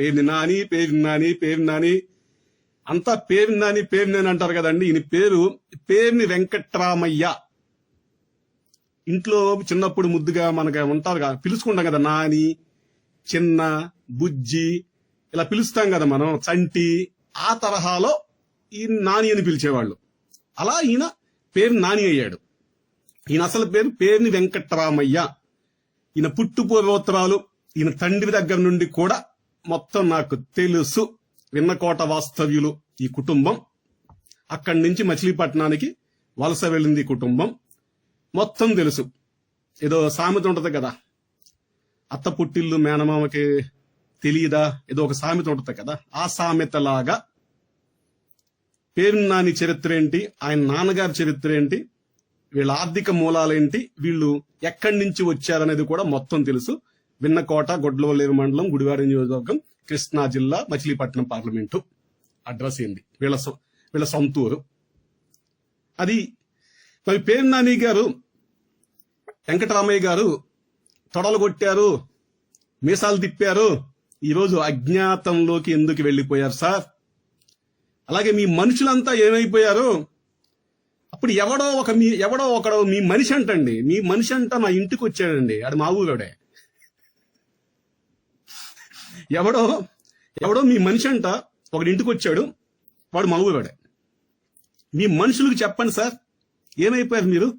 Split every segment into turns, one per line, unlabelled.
పేరుని నాని పేరుని నాని పేరు నాని. అంతా పేరుని నాని పేరుని నాని అంటారు కదండి. ఈయన పేరు పేరుని వెంకట్రామయ్య. ఇంట్లో చిన్నప్పుడు ముద్దుగా మనకు ఉంటారు కదా పిలుచుకుంటాం కదా నాని చిన్న బుజ్జి ఇలా పిలుస్తాం కదా మనం చంటి ఆ తరహాలో ఈ నాని అని పిలిచేవాళ్ళు. అలా ఈయన పేరు నాని అయ్యాడు. ఈయన అసలు పేరు పేరుని వెంకట్రామయ్య. ఈయన పుట్టు పూర్వోత్తరాలు ఈయన తండ్రి దగ్గర నుండి కూడా మొత్తం నాకు తెలుసు. విన్నకోట వాస్తవ్యులు ఈ కుటుంబం. అక్కడి నుంచి మచిలీపట్నానికి వలస వెళ్ళింది ఈ కుటుంబం. మొత్తం తెలుసు. ఏదో సామెత ఉంటుంది కదా. అత్త పుట్టిల్లు మేనమామకి తెలియదా ఏదో ఒక సామెత ఉంటుంది కదా. ఆ సామెతలాగా పేరు నాని చరిత్ర ఏంటి? ఆయన నాన్నగారి చరిత్ర ఏంటి? వీళ్ళ ఆర్థిక మూలాలేంటి? వీళ్ళు ఎక్కడి నుంచి వచ్చారనేది కూడా మొత్తం తెలుసు. విన్నకోట గొడ్లవల్లేరు మండలం గుడివాడ నియోజకవర్గం కృష్ణా జిల్లా మచిలీపట్నం పార్లమెంటు. అడ్రస్ ఏంది? వీళ్ళ వీళ్ళ సొంతూరు అది మరి పేరు నాని గారు వెంకటరామయ్య గారు తొడలు కొట్టారు మీసాలు తిప్పారు. ఈరోజు అజ్ఞాతంలోకి ఎందుకు వెళ్ళిపోయారు సార్? అలాగే మీ మనుషులంతా ఏమైపోయారు? అప్పుడు ఎవడో ఒక మీ ఎవడో ఒకడో మీ మనిషి అంటండి. మీ మనిషి అంట మా ఇంటికి వచ్చాడండి. అది మా ఊరోడే. ఎవడో ఎవడో మీ మనిషి అంట ఒకటి ఇంటికి వచ్చాడు వాడు మా మీ మనుషులకు చెప్పండి సార్ ఏమైపోయారు మీరు?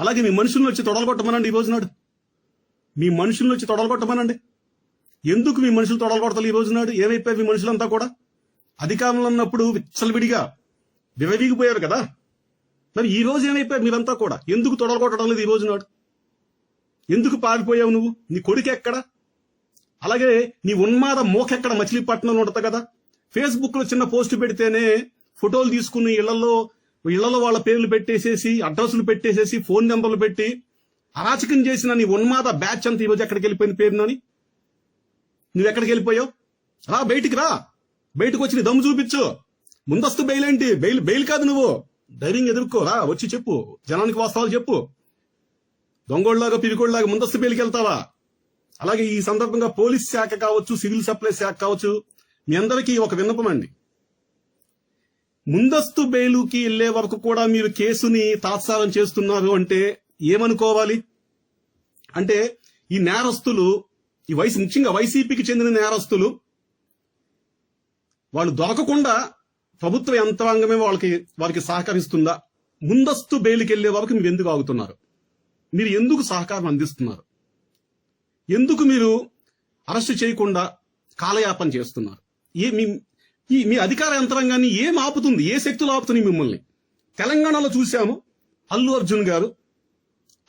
అలాగే మీ మనుషులను వచ్చి తొడలు కొట్టమనండి ఈ రోజు నాడు. మీ మనుషులను వచ్చి తొడలు కొట్టమనండి. ఎందుకు మీ మనుషులు తొడలు కొడతారు ఈ రోజు నాడు? ఏమైపోయారు మీ మనుషులంతా కూడా? అధికారంలో ఉన్నప్పుడు విచ్చలవిడిగా వివరీగిపోయారు కదా. మరి ఈ రోజు ఏమైపోయారు మీరంతా కూడా? ఎందుకు తొడలు కొట్టడం లేదు ఈ రోజు నాడు? ఎందుకు పారిపోయావు నువ్వు? నీ కొడుకు ఎక్కడ అలాగే నీ ఉన్మాద మోకెక్కడ మచిలీపట్నంలో ఉంటుంది కదా? ఫేస్బుక్లో చిన్న పోస్ట్ పెడితేనే ఫోటోలు తీసుకుని ఇళ్ళలో ఇళ్ళలో వాళ్ళ పేర్లు పెట్టేసేసి అడ్రస్లు పెట్టేసేసి ఫోన్ నెంబర్లు పెట్టి అరాచకం చేసిన నీ ఉన్మాద బ్యాచ్ అంతా ఈరోజు ఎక్కడికి వెళ్ళిపోయింది పేరునని నువ్వు ఎక్కడికి వెళ్ళిపోయావు? రా బయటికి రా. బయటకు వచ్చి నీ దమ్ము చూపించు. ముందస్తు బెయిల్ ఏంటి? బెయిల్ బెయిల్ కాదు నువ్వు. ధైర్యంగా ఎదుర్కో. రా వచ్చి చెప్పు. జనానికి వాస్తవాలు చెప్పు. దొంగోళ్ళలాగా పిరికోళ్ళలాగా ముందస్తు బెయిల్కి వెళ్తావా? అలాగే ఈ సందర్భంగా పోలీస్ శాఖ కావచ్చు సివిల్ సప్లై శాఖ కావచ్చు మీ అందరికీ ఒక విన్నపం అండి. ముందస్తు బెయిలుకి వెళ్ళే వరకు కూడా మీరు కేసుని తాత్సారం చేస్తున్నారు అంటే ఏమనుకోవాలి? అంటే ఈ నేరస్తులు ఈ వయసు ముఖ్యంగా వైసీపీకి చెందిన నేరస్తులు వాళ్ళు దొరకకుండా ప్రభుత్వ యంత్రాంగమే వాళ్ళకి వారికి సహకరిస్తుందా? ముందస్తు బెయిల్కి వెళ్ళే వరకు మీరు ఎందుకు ఆగుతున్నారు? మీరు ఎందుకు సహకారం అందిస్తున్నారు? ఎందుకు మీరు అరెస్ట్ చేయకుండా కాలయాపన చేస్తున్నారు? ఏ మీ ఈ మీ అధికార యంత్రాంగాన్ని ఏం ఆపుతుంది? ఏ శక్తులు ఆపుతున్నాయి మిమ్మల్ని? తెలంగాణలో చూశాము అల్లు అర్జున్ గారు.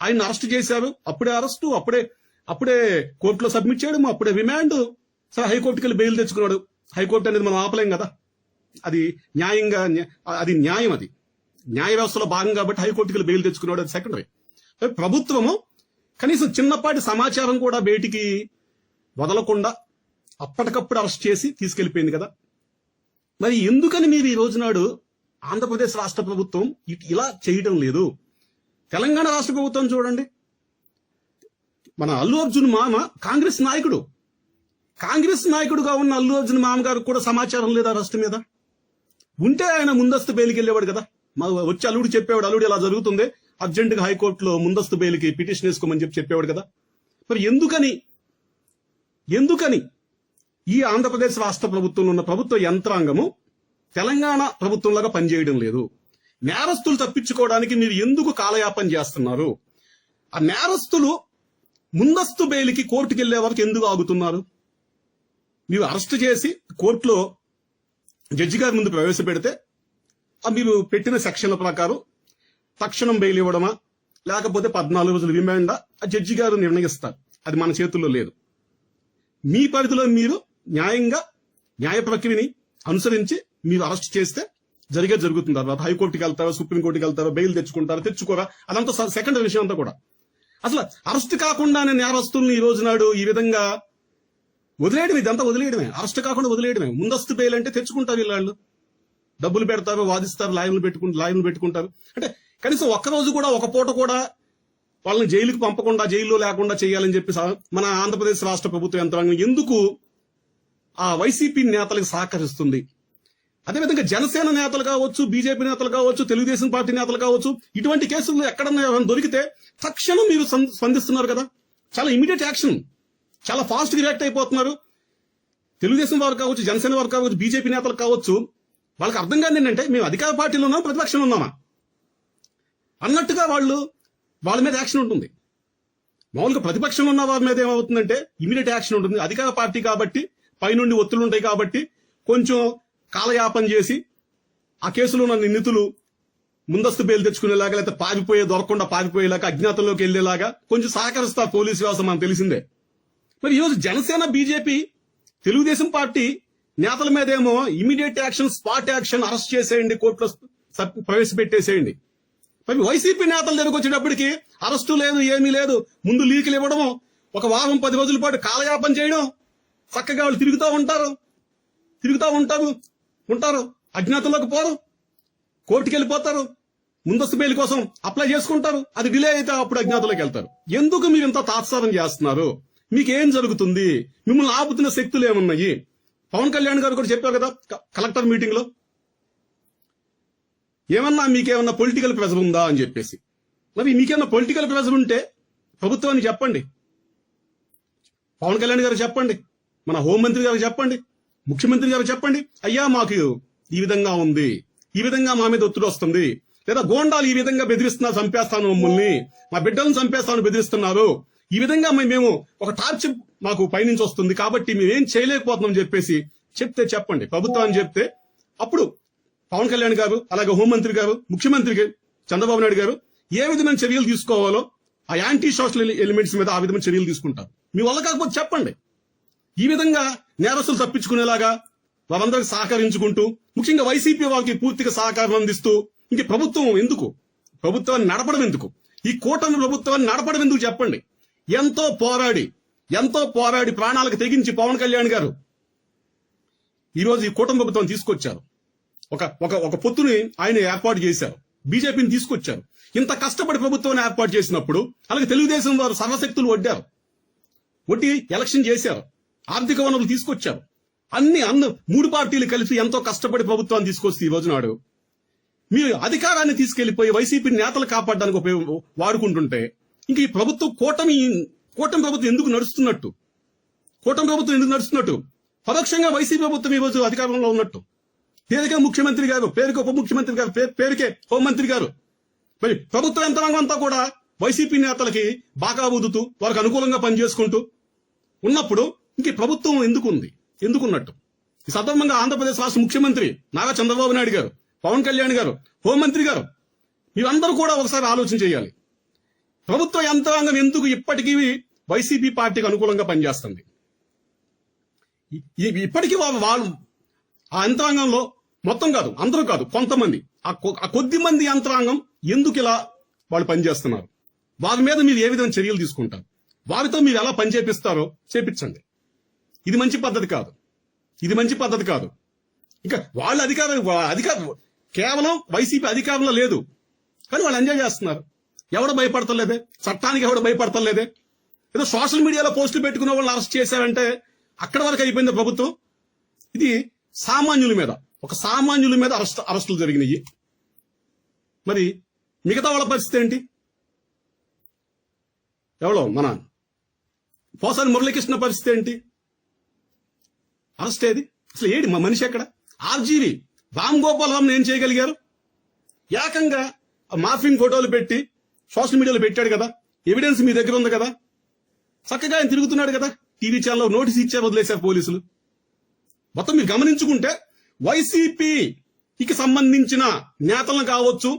ఆయన అరెస్ట్ చేశారు. అప్పుడే అరెస్టు అప్పుడే అప్పుడే కోర్టులో సబ్మిట్ చేయడం అప్పుడే రిమాండ్. సరే హైకోర్టుకి వెళ్ళి బెయిల్ తెచ్చుకున్నాడు. హైకోర్టు అనేది మనం ఆపలేం కదా. అది న్యాయంగా అది న్యాయం అది. న్యాయ వ్యవస్థలో భాగం కాబట్టి హైకోర్టుకి వెళ్ళి బెయిల్ తెచ్చుకున్నాడు అది సెకండరీ. ప్రభుత్వము కనీసం చిన్నపాటి సమాచారం కూడా బయటికి వదలకుండా అప్పటికప్పుడు అరెస్ట్ చేసి తీసుకెళ్ళిపోయింది కదా. మరి ఎందుకని మీరు ఈ రోజునాడు ఆంధ్రప్రదేశ్ రాష్ట్ర ప్రభుత్వం ఇలా చేయడం లేదు? తెలంగాణ రాష్ట్ర ప్రభుత్వం చూడండి. మన అల్లు అర్జున్ మామ కాంగ్రెస్ నాయకుడు. కాంగ్రెస్ నాయకుడుగా ఉన్న అల్లు అర్జున్ మామ కూడా సమాచారం లేదా అరెస్ట్ మీద? ఉంటే ఆయన ముందస్తు బెయిల్కి వెళ్ళేవాడు కదా వచ్చి అల్లుడు చెప్పేవాడు అల్లుడు ఇలా జరుగుతుంది. అర్జెంటుగా హైకోర్టులో ముందస్తు బెయిల్కి పిటిషన్ వేసుకోమని చెప్పి చెప్పేవాడు కదా. మరి ఎందుకని? ఎందుకని? ఈ ఆంధ్రప్రదేశ్ రాష్ట్ర ప్రభుత్వంలో ఉన్న ప్రభుత్వ యంత్రాంగము తెలంగాణ ప్రభుత్వంలాగా పనిచేయడం లేదు. నేరస్తులు తప్పించుకోవడానికి మీరు ఎందుకు కాలయాపన చేస్తున్నారు? ఆ నేరస్తులు ముందస్తు బెయిల్కి కోర్టుకు వెళ్ళే వరకు ఎందుకు ఆగుతున్నారు? మీరు అరెస్ట్ చేసి కోర్టులో జడ్జి గారి ముందు ప్రవేశపెడితే మీరు పెట్టిన సెక్షన్ల ప్రకారం తక్షణం బెయిల్ ఇవ్వడమా? లేకపోతే పద్నాలుగు రోజులు రిమాండా ఆ జడ్జి గారు నిర్ణయిస్తారు. అది మన చేతుల్లో లేదు. మీ పరిధిలో మీరు న్యాయంగా న్యాయ ప్రక్రియని అనుసరించి మీరు అరెస్ట్ చేస్తే జరిగే జరుగుతుంది. తర్వాత హైకోర్టుకి వెళ్తారో సుప్రీంకోర్టుకి వెళ్తారో బెయిల్ తెచ్చుకుంటారో తెచ్చుకోరా? అదంతా సెకండ్ విషయం అంతా కూడా. అసలు అరెస్ట్ కాకుండానే నేరస్తుల్ని ఈ రోజు నాడు ఈ విధంగా వదిలేయడం ఇదంతా వదిలేయడమే. అరెస్ట్ కాకుండా వదిలేయడమే. ముందస్తు బెయిల్ అంటే తెచ్చుకుంటారు వీళ్ళు డబ్బులు పెడతారు వాదిస్తారు లాయర్లు పెట్టుకుంటారు లాయర్లు పెట్టుకుంటారు. అంటే కనీసం ఒక్క రోజు కూడా ఒక పూట కూడా వాళ్ళని జైలుకు పంపకుండా జైల్లో లేకుండా చేయాలని చెప్పి మన ఆంధ్రప్రదేశ్ రాష్ట్ర ప్రభుత్వ యంత్రాంగం ఎందుకు ఆ వైసీపీ నేతలకు సహకరిస్తుంది? అదేవిధంగా జనసేన నేతలు కావచ్చు బీజేపీ నేతలు కావచ్చు తెలుగుదేశం పార్టీ నేతలు కావచ్చు ఇటువంటి కేసులు ఎక్కడన్నా దొరికితే తక్షణం మీరు స్పందిస్తున్నారు కదా. చాలా ఇమీడియట్ యాక్షన్ చాలా ఫాస్ట్ రియాక్ట్ అయిపోతున్నారు. తెలుగుదేశం వారు కావచ్చు జనసేన వారు కావచ్చు బీజేపీ నేతలు కావచ్చు వాళ్ళకి అర్థం కాదు ఏంటంటే మేము అధికార పార్టీలో ఉన్నాం ప్రతిపక్షంలో ఉన్నామా అన్నట్టుగా వాళ్ళు వాళ్ళ మీద యాక్షన్ ఉంటుంది. మామూలుగా ప్రతిపక్షంలో ఉన్న వారి మీద ఏమవుతుందంటే ఇమీడియట్ యాక్షన్ ఉంటుంది. అధికార పార్టీ కాబట్టి పైనుండి ఒత్తులు ఉంటాయి కాబట్టి కొంచెం కాలయాపన చేసి ఆ కేసులో ఉన్న నిందితులు ముందస్తు బెయిల్ తెచ్చుకునేలాగా లేకపోతే పారిపోయే దొరకకుండా పారిపోయేలాగా అజ్ఞాతంలోకి వెళ్ళేలాగా కొంచెం సహకరిస్తారు పోలీసు వ్యవస్థ మనకు తెలిసిందే. మరి ఈరోజు జనసేన బీజేపీ తెలుగుదేశం పార్టీ నేతల మీద ఏమో immediate action spot action arrest చేసేయండి కోర్టులో ప్రవేశపెట్టేసేయండి. మరి వైసీపీ నేతల దగ్గరకు వచ్చేటప్పటికి అరెస్టు లేదు ఏమీ లేదు. ముందు లీకులు ఇవ్వడము ఒక వారం పది రోజుల పాటు కాలయాపన చేయడం చక్కగా వాళ్ళు తిరుగుతూ ఉంటారు. తిరుగుతూ ఉంటారు ఉంటారు. అజ్ఞాతంలోకి పోరు. కోర్టుకి వెళ్ళిపోతారు. ముందస్తు బెయిల్ కోసం అప్లై చేసుకుంటారు. అది డిలే అయితే అప్పుడు అజ్ఞాతంలోకి వెళ్తారు. ఎందుకు మీరు ఇంత తాత్సారం చేస్తున్నారు? మీకు ఏం జరుగుతుంది? మిమ్మల్ని ఆపుతున్న శక్తులు ఏమున్నాయి? పవన్ కళ్యాణ్ గారు కూడా చెప్పారు కదా కలెక్టర్ మీటింగ్లో ఏమన్నా మీకేమన్నా పొలిటికల్ ప్రెజర్ ఉందా అని చెప్పేసి. మరి మీకేమన్నా పొలిటికల్ ప్రెజర్ ఉంటే ప్రభుత్వాన్ని చెప్పండి. పవన్ కళ్యాణ్ గారు చెప్పండి. మన హోంమంత్రి గారు చెప్పండి. ముఖ్యమంత్రి గారు చెప్పండి. అయ్యా మాకు ఈ విధంగా ఉంది. ఈ విధంగా మా మీద ఒత్తిడి వస్తుంది. లేదా గోండాలు ఈ విధంగా బెదిరిస్తున్నారు చంపేస్తాను మమ్మల్ని. మా బిడ్డలను చంపేస్తాను బెదిరిస్తున్నారు. ఈ విధంగా మే- మేము ఒక టార్చర్ మాకు పైనుంచి వస్తుంది. కాబట్టి మేమేం చేయలేకపోతున్నాం చెప్పేసి చెప్తే చెప్పండి. ప్రభుత్వాన్ని చెప్తే అప్పుడు పవన్ కళ్యాణ్ గారు అలాగే హోంమంత్రి గారు ముఖ్యమంత్రి గారు చంద్రబాబు నాయుడు గారు ఏ విధమైన చర్యలు తీసుకోవాలో ఆ యాంటీ సోషల్ ఎలిమెంట్స్ మీద ఆ విధమైన చర్యలు తీసుకుంటారు. మీ వల్ల కాకపోతే చెప్పండి. ఈ విధంగా నేరస్తులు తప్పించుకునేలాగా వారందరికి సహకరించుకుంటూ ముఖ్యంగా వైసీపీ వాళ్ళకి పూర్తిగా సహకారం అందిస్తూ ఇంక ప్రభుత్వం ఎందుకు? ప్రభుత్వాన్ని నడపడం ఎందుకు? ఈ కూటమి ప్రభుత్వాన్ని నడపడం ఎందుకు చెప్పండి? ఎంతో పోరాడి ఎంతో పోరాడి ప్రాణాలకు తెగించి పవన్ కళ్యాణ్ గారు ఈ రోజు ఈ కూటమి ప్రభుత్వం తీసుకొచ్చారు. ఒక ఒక ఒక పొత్తుని ఆయన ఏర్పాటు చేశారు. బీజేపీని తీసుకొచ్చారు. ఇంత కష్టపడి ప్రభుత్వాన్ని ఏర్పాటు చేసినప్పుడు అలాగే తెలుగుదేశం వారు సర్వశక్తులు వడ్డారు. వడ్డీ ఎలక్షన్ చేశారు. ఆర్థిక వనరులు తీసుకొచ్చారు. అన్ని అన్న మూడు పార్టీలు కలిసి ఎంతో కష్టపడి ప్రభుత్వాన్ని తీసుకొస్తే ఈ రోజు నాడు మీరు అధికారాన్ని తీసుకెళ్ళిపోయి వైసీపీ నేతలు కాపాడడానికి ఉపయోగ వాడుకుంటుంటే ఇంక ఈ ప్రభుత్వం కూటమి కూటమి ప్రభుత్వం ఎందుకు నడుస్తున్నట్టు? కూటమి ప్రభుత్వం ఎందుకు నడుస్తున్నట్టు? పరోక్షంగా వైసీపీ ప్రభుత్వం ఈ రోజు అధికారంలో ఉన్నట్టు. పేరుకే ముఖ్యమంత్రి గారు పేరుకే ఉప ముఖ్యమంత్రి గారు పే- పేరుకే హోంమంత్రి గారు. మరి ప్రభుత్వ యంత్రాంగం అంతా కూడా వైసీపీ నేతలకి బాగా ఊదుతూ వారికి అనుకూలంగా పనిచేసుకుంటూ ఉన్నప్పుడు ఇంక ప్రభుత్వం ఎందుకు ఉంది ఎందుకున్నట్టు? ఈ సందర్భంగా ఆంధ్రప్రదేశ్ రాష్ట్ర ముఖ్యమంత్రి నారా చంద్రబాబు నాయుడు గారు పవన్ కళ్యాణ్ గారు హోంమంత్రి గారు మీరందరూ కూడా ఒకసారి ఆలోచన చేయాలి. ప్రభుత్వ యంత్రాంగం ఎందుకు ఇప్పటికీ వైసీపీ పార్టీకి అనుకూలంగా పనిచేస్తుంది? ఇప్పటికీ వాళ్ళు ఆ యంత్రాంగంలో మొత్తం కాదు అందరూ కాదు కొంతమంది. ఆ కొ- ఆ కొద్ది మంది యంత్రాంగం ఎందుకు ఇలా వాళ్ళు పనిచేస్తున్నారు? వారి మీద మీరు ఏ విధంగా చర్యలు తీసుకుంటారు? వారితో మీరు ఎలా పని చేపిస్తారో చేపించండి. ఇది మంచి పద్ధతి కాదు. ఇది మంచి పద్ధతి కాదు. ఇంకా వాళ్ళ అధికారం వా- అధికారం కేవలం వైసీపీ అధికారంలో లేదు. కానీ వాళ్ళు ఎంజాయ్ చేస్తున్నారు. ఎవడు భయపడతలేదే? చట్టానికి ఎవడు భయపడతలేదే? ఏదో సోషల్ మీడియాలో పోస్టులు పెట్టుకున్న వాళ్ళని అరెస్ట్ చేశారంటే అక్కడ వరకు అయిపోయింది ప్రభుత్వం. ఇది సామాన్యుల మీద. ఒక సామాన్యుల మీద అరెస్ట్ అరెస్టులు జరిగినాయి. మరి మిగతా వాళ్ళ పరిస్థితి ఏంటి? ఎవరో మన పోసాని మురళీకృష్ణ పరిస్థితి ఏంటి? అరెస్ట్ ఏది? అసలు ఏడి మా మనిషి ఎక్కడ? ఆర్జీవి రామ్ గోపాల్ రామ్ ఏం చేయగలిగారు? ఏకంగా మాఫింగ్ ఫోటోలు పెట్టి సోషల్ మీడియాలో పెట్టాడు కదా? ఎవిడెన్స్ మీ దగ్గర ఉంది కదా? చక్కగా ఆయన తిరుగుతున్నాడు కదా? టీవీ ఛానల్లో నోటీస్ ఇచ్చారు వదిలేశారు పోలీసులు. మొత్తం మీరు గమనించుకుంటే వైసీపీకి సంబంధించిన నేతలను కావచ్చు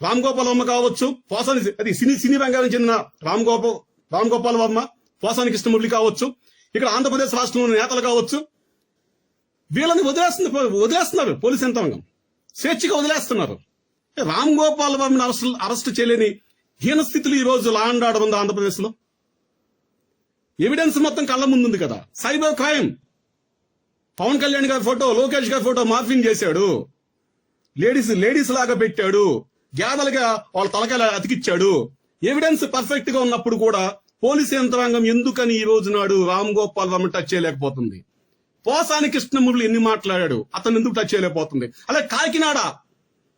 రామ్ గోపాల్ వర్మ కావచ్చు పోసాని అది సినీ సినీ రంగానికి చెందిన రామ్ గోపాల్ రామ్ గోపాల్ వర్మ పోసాని కృష్ణమూర్తి కావచ్చు ఇక్కడ ఆంధ్రప్రదేశ్ రాష్ట్రంలోని నేతలు కావచ్చు వీళ్ళని వదిలేస్తుంది వదిలేస్తున్నారు పోలీస్ యంత్రాంగం. స్వేచ్ఛగా వదిలేస్తున్నారు. రామ్ గోపాల్ వర్మని అరెస్ట్ అరెస్ట్ చేయలేని హీన స్థితిలో ఈ రోజు లా అండ్ ఆర్డర్ ఉంది ఆంధ్రప్రదేశ్లో ఎవిడెన్స్ మొత్తం కళ్ళ ముందుంది కదా. Cyber crime. పవన్ కళ్యాణ్ గారి ఫోటో లోకేష్ గారి ఫోటో మార్ఫింగ్ చేశాడు. లేడీస్ లేడీస్ లాగా పెట్టాడు. గ్యాదలుగా వాళ్ళ తలకాయలు అతికిచ్చాడు. ఎవిడెన్స్ పర్ఫెక్ట్గా ఉన్నప్పుడు కూడా పోలీసు యంత్రాంగం ఎందుకని ఈ రోజు నాడు రామ్ గోపాల్ వర్మ టచ్ చేయలేకపోతుంది? పోసాని కృష్ణమురళి ఎన్ని మాట్లాడాడు? అతను ఎందుకు టచ్ చేయలేకపోతుంది? అలా కాకినాడ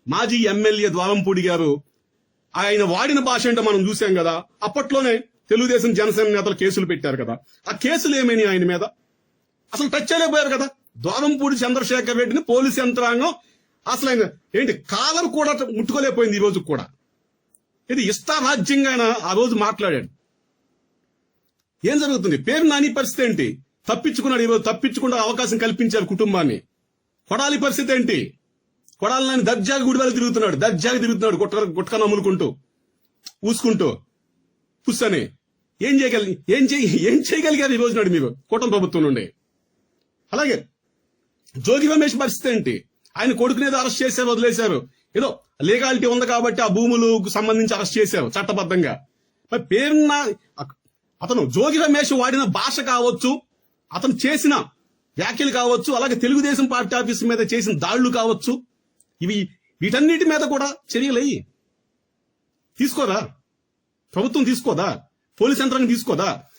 మాజీ ఎమ్మెల్యే ద్వారంపూడి గారు ఆయన వాడిన భాష ఏంటో మనం చూసాం కదా. అప్పట్లోనే తెలుగుదేశం జనసేన నేతలు కేసులు పెట్టారు కదా. ఆ కేసులు ఏమైనాయి ఆయన మీద? అసలు టచ్ చేయలేకపోయారు కదా. ద్వారంపూడి చంద్రశేఖర్ రెడ్డిని పోలీస్ యంత్రాంగం అసలు ఆయన ఏంటి కాలం కూడా ముట్టుకోలేకపోయింది ఈ రోజు కూడా. ఇది ఇష్టారాజ్యంగా ఆయన ఆ రోజు మాట్లాడాడు. ఏం జరుగుతుంది? పేరు నాని పరిస్థితి ఏంటి? తప్పించుకున్నాడు ఈరోజు తప్పించుకున్న అవకాశం కల్పించారు కుటుంబాన్ని. కొడాలి పరిస్థితి ఏంటి? కొడాలి నాని దర్జాగా గుడివాళ్ళు తిరుగుతున్నాడు దర్జాగా తిరుగుతున్నాడు గుట్ట గుట్క నమ్ములుకుంటూ ఊసుకుంటూ. పుస్తని ఏం చేయగలి ఏం చేయ ఏం చేయగలిగారు ఈ రోజు నాడు మీరు? కూటమి ప్రభుత్వం నుండి. అలాగే జోగి రమేష్ పరిస్థితి ఏంటి? ఆయన కొడుకునేది అరెస్ట్ చేశారు వదిలేశారు. ఏదో లీగాలిటీ ఉంది కాబట్టి ఆ భూములకు సంబంధించి అరెస్ట్ చేశారు చట్టబద్ధంగా. మరి పేరున్న అతను జోగి రమేష్ వాడిన భాష కావచ్చు అతను చేసిన వ్యాఖ్యలు కావచ్చు అలాగే తెలుగుదేశం పార్టీ ఆఫీస్ మీద చేసిన దాళ్ళు కావచ్చు ఇవి వీటన్నిటి మీద కూడా చర్యలయ్యి తీసుకోరా? ప్రభుత్వం తీసుకోదా? పోలీస్ యంత్రాంగం తీసుకోదా?